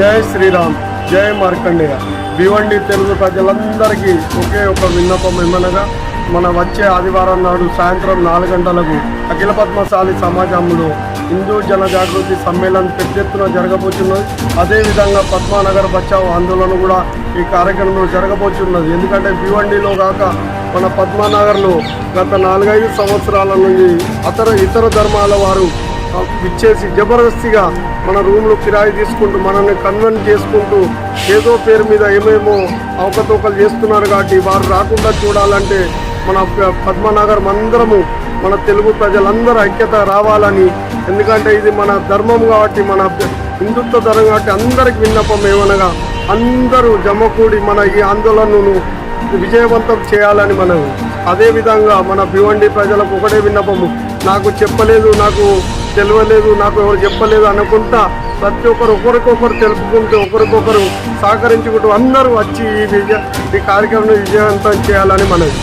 జై శ్రీరామ్ జై మార్కండేయ. భివండి తెలుగు ప్రజలందరికీ ఒకే ఒక విన్నపం ఏమనగా మన వచ్చే ఆదివారం నాడు సాయంత్రం నాలుగు గంటలకు అఖిల పద్మశాలి సమాజంలో హిందూ జన జాగృతి సమ్మేళనం పెద్ద ఎత్తున జరగబోతున్నది అదేవిధంగా పద్మానగర్ బచావ్ ఆందోళన కూడా ఈ కార్యక్రమంలో జరగబోతున్నది ఎందుకంటే భివండిలో కాక మన పద్మానగర్లో గత నాలుగైదు సంవత్సరాల నుండి అతర ఇతర ధర్మాల వారు ఇచ్చేసి జబర్దస్తిగా మన రూమ్లో కిరాయి తీసుకుంటూ మనల్ని కన్వెన్స్ చేసుకుంటూ ఏదో పేరు మీద ఏమేమో అవకతవకలు చేస్తున్నారు కాబట్టి వారు రాకుండా చూడాలంటే మన పద్మనగరం అందరము మన తెలుగు ప్రజలందరూ ఐక్యత రావాలని. ఎందుకంటే ఇది మన ధర్మం కాబట్టి మన హిందుత్వ ధర్మం కాబట్టి అందరికి విన్నపం ఏమనగా అందరూ జమకూడి మన ఈ ఆందోళనను విజయవంతం చేయాలని మనం. అదేవిధంగా మన భివండి ప్రజలకు ఒకటే విన్నపము. నాకు చెప్పలేదు నాకు తెలియలేదు నాకు ఎవరు చెప్పలేదు అనుకుంటా ప్రతి ఒక్కరు ఒకరికొకరు తెలుపుకుంటూ ఒకరికొకరు సహకరించుకుంటూ అందరూ వచ్చి ఈ విజయ ఈ కార్యక్రమం విజయవంతం చేయాలని మనది